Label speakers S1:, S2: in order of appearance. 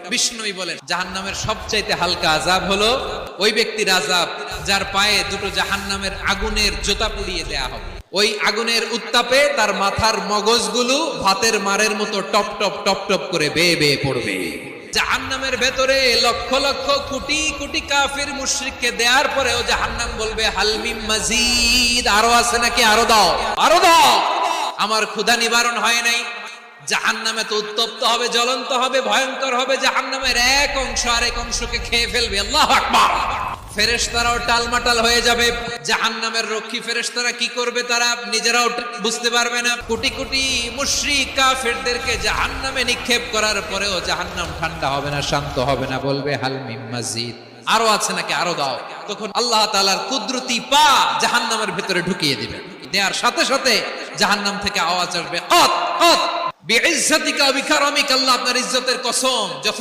S1: বিষ্ণুই বলেন, জাহান্নামের সবচাইতে হালকা আজাব হলো ওই ব্যক্তির আজাব যার পায়ে দুটো জাহান্নামের আগুনের জোতা পুড়িয়ে দেয়া হবে। ওই আগুনের উত্তাপে তার মাথার মগজগুলো ভাতের মারের মতো টপ টপ টপ টপ করে বেয়ে বেয়ে পড়বে। জাহান্নামের ভেতরে লক্ষ লক্ষ কোটি কোটি কাফির মুশরিককে দেওয়ার পরেও জাহান্নাম বলবে হালমিম মাজিদ। আরও আছে নাকি? আরও দাও আরও দাও। আমার ক্ষুধা নিবারণ হয় নাই। জাহান্নামে তো উত্তপ্ত হবে, জ্বলন্ত হবে, ভয়ঙ্কর হবে, জাহান্নামের এক অংশ আরেক অংশকে খেয়ে ফেলবে। আল্লাহ আকবার। টালমাটাল হয়ে যাবে। জাহান্নামের রক্ষী ফেরেশতারা কি করবে তারা নিজেরাও বুঝতে পারবে না। কোটি কোটি কাফেরদেরকে জাহান্নামে নিক্ষেপ করার পরেও জাহান্নাম ঠান্ডা হবে না, শান্ত হবে না, বলবে আরও আছে নাকি? আরও দাও। তখন আল্লাহ তাআলার কুদরতি পা জাহান্নামের ভেতরে ঢুকিয়ে দিবেন দেওয়ার সাথে সাথে জাহান্নাম থেকে আওয়াজ আসবে কত কত বিকারমিক বিকারামিকা আল্লাহ আপনার ইজ্জতের কসম যথেষ্ট